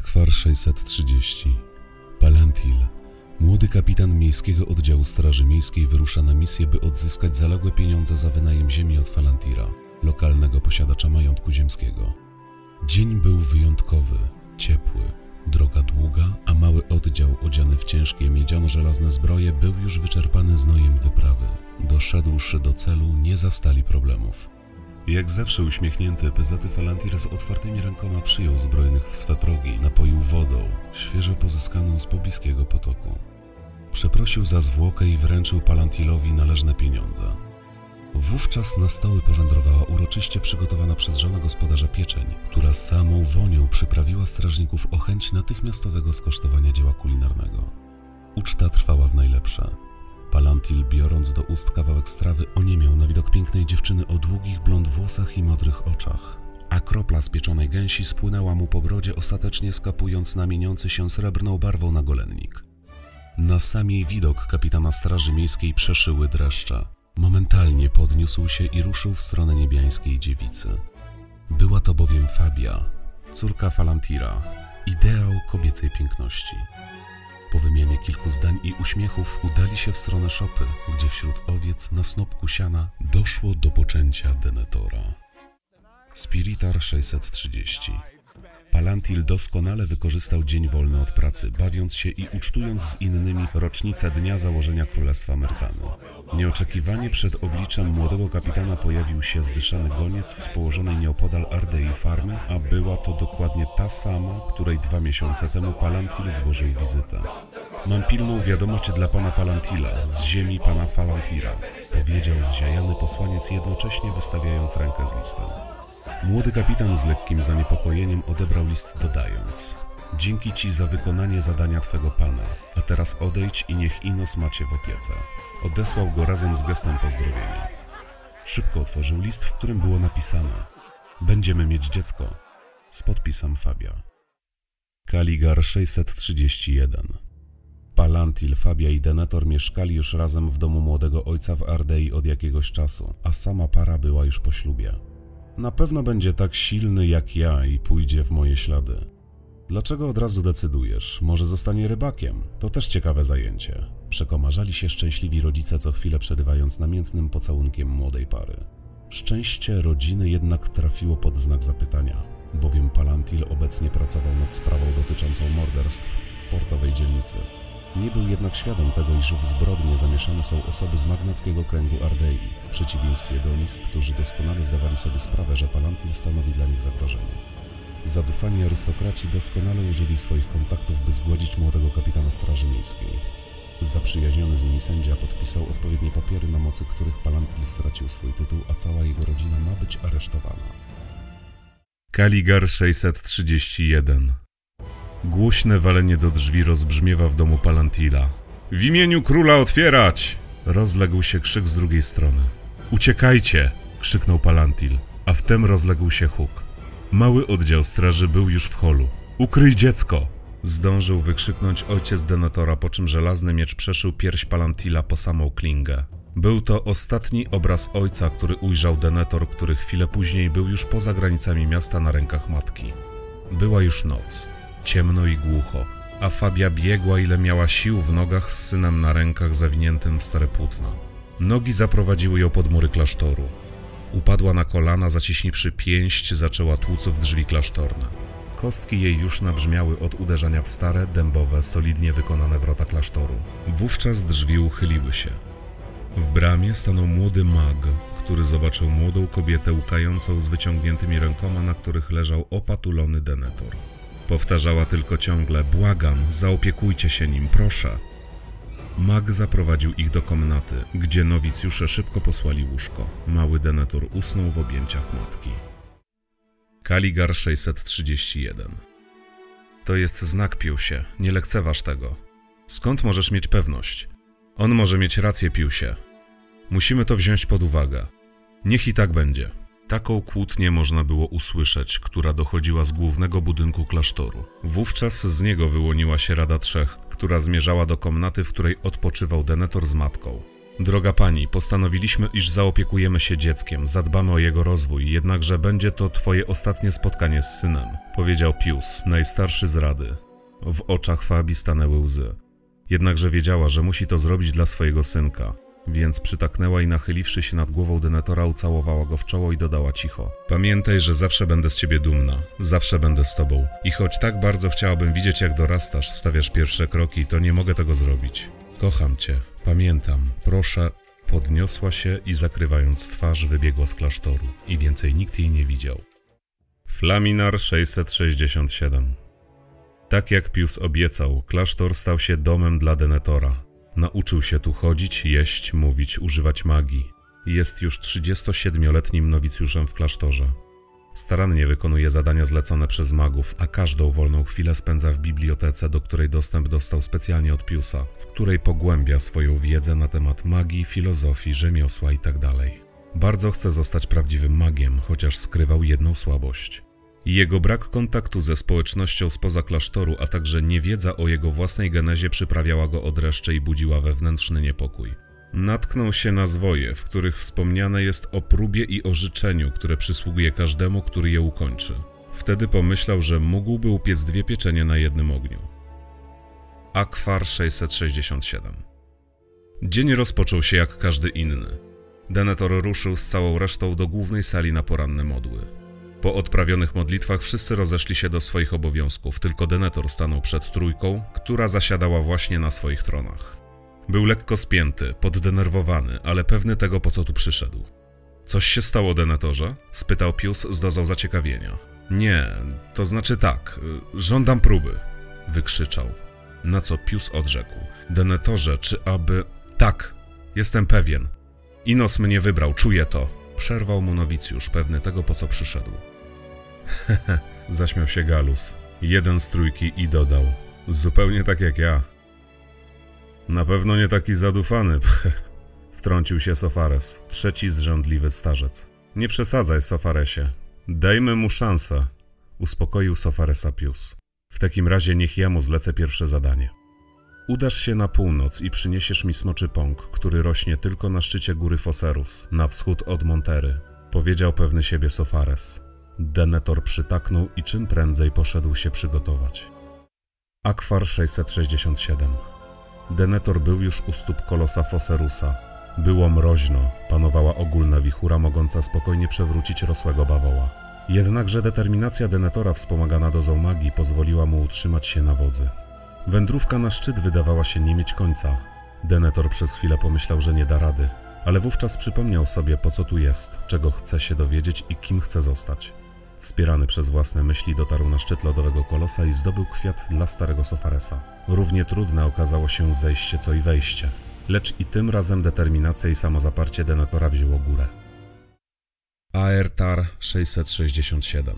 Akwar 630 Palentil Młody kapitan miejskiego oddziału Straży Miejskiej wyrusza na misję, by odzyskać zaległe pieniądze za wynajem ziemi od Falantira, lokalnego posiadacza majątku ziemskiego. Dzień był wyjątkowy, ciepły, droga długa, a mały oddział odziany w ciężkie miedziano-żelazne zbroje był już wyczerpany znojem wyprawy. Doszedłszy do celu, nie zastali problemów. Jak zawsze uśmiechnięty, pezaty Falantir z otwartymi rękoma przyjął zbrojnych w swe progi, napoił wodą, świeżo pozyskaną z pobliskiego potoku. Przeprosił za zwłokę i wręczył Palantilowi należne pieniądze. Wówczas na stoły powędrowała uroczyście przygotowana przez żonę gospodarza pieczeń, która samą wonią przyprawiła strażników o chęć natychmiastowego skosztowania dzieła kulinarnego. Uczta trwała w najlepsze. Palantil, biorąc do ust kawałek strawy, oniemiał na widok pięknej dziewczyny o długich blond włosach i modrych oczach. A kropla z pieczonej gęsi spłynęła mu po brodzie, ostatecznie skapując na mieniący się srebrną barwą na golennik. Na sam jej widok kapitana Straży Miejskiej przeszyły dreszcze. Momentalnie podniósł się i ruszył w stronę niebiańskiej dziewicy. Była to bowiem Fabia, córka Falantira, ideał kobiecej piękności. Po wymianie kilku zdań i uśmiechów udali się w stronę szopy, gdzie wśród owiec na snopku siana doszło do poczęcia Denetora. Spiritar 630 Palantil doskonale wykorzystał dzień wolny od pracy, bawiąc się i ucztując z innymi rocznicę dnia założenia Królestwa Myrtany. Nieoczekiwanie przed obliczem młodego kapitana pojawił się zdyszany goniec z położonej nieopodal Ardei farmy, a była to dokładnie ta sama, której dwa miesiące temu Palantil złożył wizytę. Mam pilną wiadomość dla pana Palantila, z ziemi pana Falantira, powiedział zziajany posłaniec jednocześnie wystawiając rękę z listem. Młody kapitan z lekkim zaniepokojeniem odebrał list dodając Dzięki ci za wykonanie zadania twego pana, a teraz odejdź i niech Inos macie w opiece. Odesłał go razem z gestem pozdrowienia. Szybko otworzył list, w którym było napisane Będziemy mieć dziecko. Z podpisem Fabia. Kaligar 631 Palantil, Fabia i Denetor mieszkali już razem w domu młodego ojca w Ardei od jakiegoś czasu, a sama para była już po ślubie. Na pewno będzie tak silny jak ja i pójdzie w moje ślady. Dlaczego od razu decydujesz? Może zostanie rybakiem? To też ciekawe zajęcie. Przekomarzali się szczęśliwi rodzice, co chwilę przerywając namiętnym pocałunkiem młodej pary. Szczęście rodziny jednak trafiło pod znak zapytania, bowiem Palantil obecnie pracował nad sprawą dotyczącą morderstw w portowej dzielnicy. Nie był jednak świadom tego, iż w zbrodnie zamieszane są osoby z magnackiego kręgu Ardei, w przeciwieństwie do nich, którzy doskonale zdawali sobie sprawę, że Palantil stanowi dla nich zagrożenie. Zadufani arystokraci doskonale użyli swoich kontaktów, by zgładzić młodego kapitana Straży Miejskiej. Zaprzyjaźniony z nimi sędzia podpisał odpowiednie papiery, na mocy których Palantil stracił swój tytuł, a cała jego rodzina ma być aresztowana. Kaligar 631 Głośne walenie do drzwi rozbrzmiewa w domu Palantila. W imieniu króla otwierać! Rozległ się krzyk z drugiej strony. Uciekajcie! krzyknął Palantil, a wtem rozległ się huk. Mały oddział straży był już w holu. Ukryj dziecko! Zdążył wykrzyknąć ojciec Denatora, po czym żelazny miecz przeszył pierś Palantila po samą klingę. Był to ostatni obraz ojca, który ujrzał Denetor, który chwilę później był już poza granicami miasta na rękach matki. Była już noc ciemno i głucho, a Fabia biegła ile miała sił w nogach z synem na rękach zawiniętym w stare płótno. Nogi zaprowadziły ją pod mury klasztoru. Upadła na kolana, zaciśniwszy pięść, zaczęła tłuc w drzwi klasztorne. Kostki jej już nabrzmiały od uderzania w stare, dębowe, solidnie wykonane wrota klasztoru. Wówczas drzwi uchyliły się. W bramie stanął młody mag, który zobaczył młodą kobietę łkającą z wyciągniętymi rękoma, na których leżał opatulony denetor. Powtarzała tylko ciągle: Błagam, zaopiekujcie się nim, proszę. Mag zaprowadził ich do komnaty, gdzie nowicjusze szybko posłali łóżko. Mały denetor usnął w objęciach matki. Kaligar 631 To jest znak, Piusie, nie lekceważ tego. Skąd możesz mieć pewność? On może mieć rację, Piusie. Musimy to wziąć pod uwagę. Niech i tak będzie. Taką kłótnię można było usłyszeć, która dochodziła z głównego budynku klasztoru. Wówczas z niego wyłoniła się Rada Trzech, która zmierzała do komnaty, w której odpoczywał Denetor z matką. Droga pani, postanowiliśmy, iż zaopiekujemy się dzieckiem, zadbamy o jego rozwój, jednakże będzie to twoje ostatnie spotkanie z synem, powiedział Pius, najstarszy z rady. W oczach Fabi stanęły łzy. Jednakże wiedziała, że musi to zrobić dla swojego synka, więc przytaknęła i nachyliwszy się nad głową Denetora ucałowała go w czoło i dodała cicho. Pamiętaj, że zawsze będę z ciebie dumna, zawsze będę z tobą. I choć tak bardzo chciałabym widzieć, jak dorastasz, stawiasz pierwsze kroki, to nie mogę tego zrobić. Kocham cię, pamiętam, proszę. Podniosła się i zakrywając twarz wybiegła z klasztoru i więcej nikt jej nie widział. Flaminar 667 Tak jak Pius obiecał, klasztor stał się domem dla Denetora. Nauczył się tu chodzić, jeść, mówić, używać magii. Jest już 37-letnim nowicjuszem w klasztorze. Starannie wykonuje zadania zlecone przez magów, a każdą wolną chwilę spędza w bibliotece, do której dostęp dostał specjalnie od Piusa, w której pogłębia swoją wiedzę na temat magii, filozofii, rzemiosła itd. Bardzo chce zostać prawdziwym magiem, chociaż skrywał jedną słabość. Jego brak kontaktu ze społecznością spoza klasztoru, a także niewiedza o jego własnej genezie przyprawiała go o dreszcze i budziła wewnętrzny niepokój. Natknął się na zwoje, w których wspomniane jest o próbie i o życzeniu, które przysługuje każdemu, który je ukończy. Wtedy pomyślał, że mógłby upiec dwie pieczenie na jednym ogniu. Akwar 667 Dzień rozpoczął się jak każdy inny. Denetor ruszył z całą resztą do głównej sali na poranne modły. Po odprawionych modlitwach wszyscy rozeszli się do swoich obowiązków, tylko Denetor stanął przed trójką, która zasiadała właśnie na swoich tronach. Był lekko spięty, poddenerwowany, ale pewny tego, po co tu przyszedł. Coś się stało, Denetorze? spytał Pius z dozą zaciekawienia. Nie, to znaczy tak, żądam próby, wykrzyczał. Na co Pius odrzekł. Denetorze, czy aby... Tak, jestem pewien. Inos mnie wybrał, czuję to. Przerwał mu nowicjusz, pewny tego, po co przyszedł. Hehe, zaśmiał się Galus. Jeden z trójki i dodał. Zupełnie tak jak ja. Na pewno nie taki zadufany, wtrącił się Sofares, trzeci zrzędliwy starzec. Nie przesadzaj, Sofaresie. Dajmy mu szansę, uspokoił Sofaresa Pius. W takim razie niech ja mu zlecę pierwsze zadanie. Udasz się na północ i przyniesiesz mi smoczy pąk, który rośnie tylko na szczycie góry Foserus, na wschód od Montery, powiedział pewny siebie Sofares. Denetor przytaknął i czym prędzej poszedł się przygotować. Akwar 667 Denetor był już u stóp kolosa Foserusa. Było mroźno, panowała ogólna wichura mogąca spokojnie przewrócić rosłego bawoła. Jednakże determinacja Denetora wspomagana dozą magii pozwoliła mu utrzymać się na wodzy. Wędrówka na szczyt wydawała się nie mieć końca. Denetor przez chwilę pomyślał, że nie da rady, ale wówczas przypomniał sobie, po co tu jest, czego chce się dowiedzieć i kim chce zostać. Wspierany przez własne myśli dotarł na szczyt lodowego kolosa i zdobył kwiat dla starego Sofaresa. Równie trudne okazało się zejście co i wejście, lecz i tym razem determinacja i samozaparcie Denetora wzięło górę. Aertar 667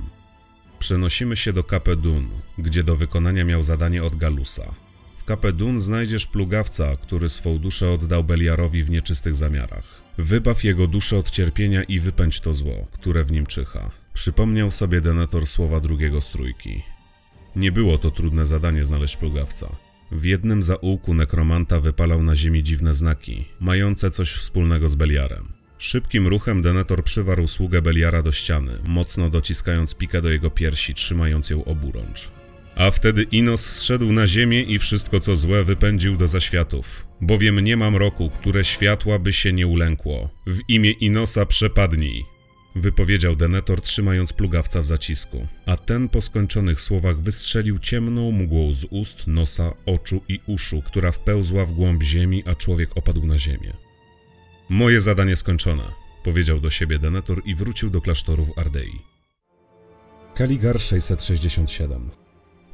Przenosimy się do Kapedun, gdzie do wykonania miał zadanie od Galusa. W Kapedun znajdziesz plugawca, który swą duszę oddał Beliarowi w nieczystych zamiarach. Wybaw jego duszę od cierpienia i wypędź to zło, które w nim czyha. Przypomniał sobie Denetor słowa drugiego strójki. Nie było to trudne zadanie znaleźć plugawca. W jednym zaułku nekromanta wypalał na ziemi dziwne znaki, mające coś wspólnego z Beliarem. Szybkim ruchem Denetor przywarł sługę Beliara do ściany, mocno dociskając pikę do jego piersi, trzymając ją oburącz. A wtedy Inos zszedł na ziemię i wszystko co złe wypędził do zaświatów. Bowiem nie mam roku, które światła by się nie ulękło. W imię Inosa przepadnij wypowiedział Denetor, trzymając plugawca w zacisku. A ten po skończonych słowach wystrzelił ciemną mgłą z ust, nosa, oczu i uszu, która wpełzła w głąb ziemi, a człowiek opadł na ziemię. Moje zadanie skończone, powiedział do siebie Denetor i wrócił do klasztoru w Ardei. Kaligar 667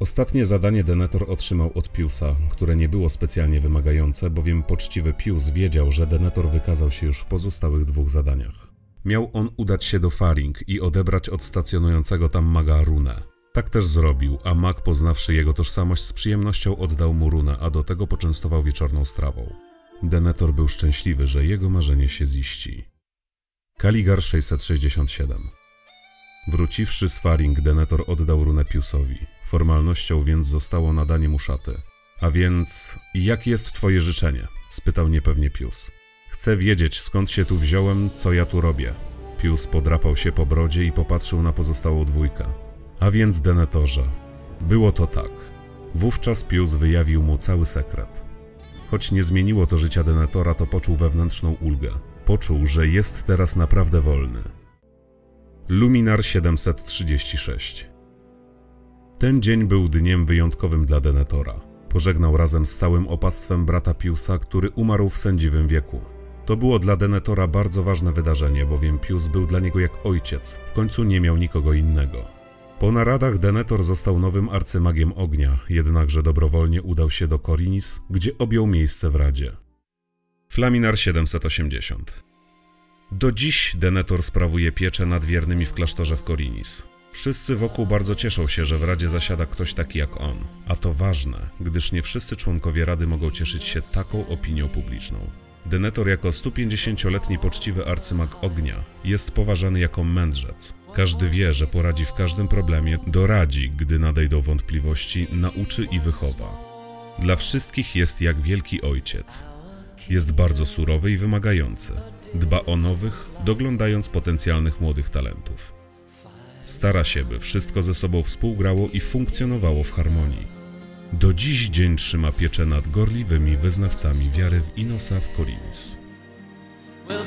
Ostatnie zadanie Denetor otrzymał od Piusa, które nie było specjalnie wymagające, bowiem poczciwy Pius wiedział, że Denetor wykazał się już w pozostałych dwóch zadaniach. Miał on udać się do Faring i odebrać od stacjonującego tam maga runę. Tak też zrobił, a mag poznawszy jego tożsamość z przyjemnością oddał mu runę, a do tego poczęstował wieczorną strawą. Denetor był szczęśliwy, że jego marzenie się ziści. Kaligar 667 Wróciwszy z Faring, Denetor oddał runę Piusowi. Formalnością więc zostało nadanie mu szaty. A więc, jakie jest twoje życzenie? spytał niepewnie Pius. Chcę wiedzieć, skąd się tu wziąłem, co ja tu robię. Pius podrapał się po brodzie i popatrzył na pozostałą dwójkę. A więc, Denetorze, było to tak. Wówczas Pius wyjawił mu cały sekret. Choć nie zmieniło to życia Denetora, to poczuł wewnętrzną ulgę. Poczuł, że jest teraz naprawdę wolny. Luminar 736 Ten dzień był dniem wyjątkowym dla Denetora. Pożegnał razem z całym opactwem brata Piusa, który umarł w sędziwym wieku. To było dla Denetora bardzo ważne wydarzenie, bowiem Pius był dla niego jak ojciec, w końcu nie miał nikogo innego. Po naradach Denetor został nowym arcymagiem ognia, jednakże dobrowolnie udał się do Korinis, gdzie objął miejsce w Radzie. Flaminar 780 Do dziś Denetor sprawuje pieczę nad wiernymi w klasztorze w Korinis. Wszyscy wokół bardzo cieszą się, że w Radzie zasiada ktoś taki jak on, a to ważne, gdyż nie wszyscy członkowie Rady mogą cieszyć się taką opinią publiczną. Denetor jako 150-letni poczciwy arcymag ognia jest poważany jako mędrzec. Każdy wie, że poradzi w każdym problemie, doradzi, gdy nadejdą wątpliwości, nauczy i wychowa. Dla wszystkich jest jak wielki ojciec. Jest bardzo surowy i wymagający. Dba o nowych, doglądając potencjalnych młodych talentów. Stara się, by wszystko ze sobą współgrało i funkcjonowało w harmonii. Do dziś dzień trzyma pieczę nad gorliwymi wyznawcami wiary w Inosa w Korinis. We'll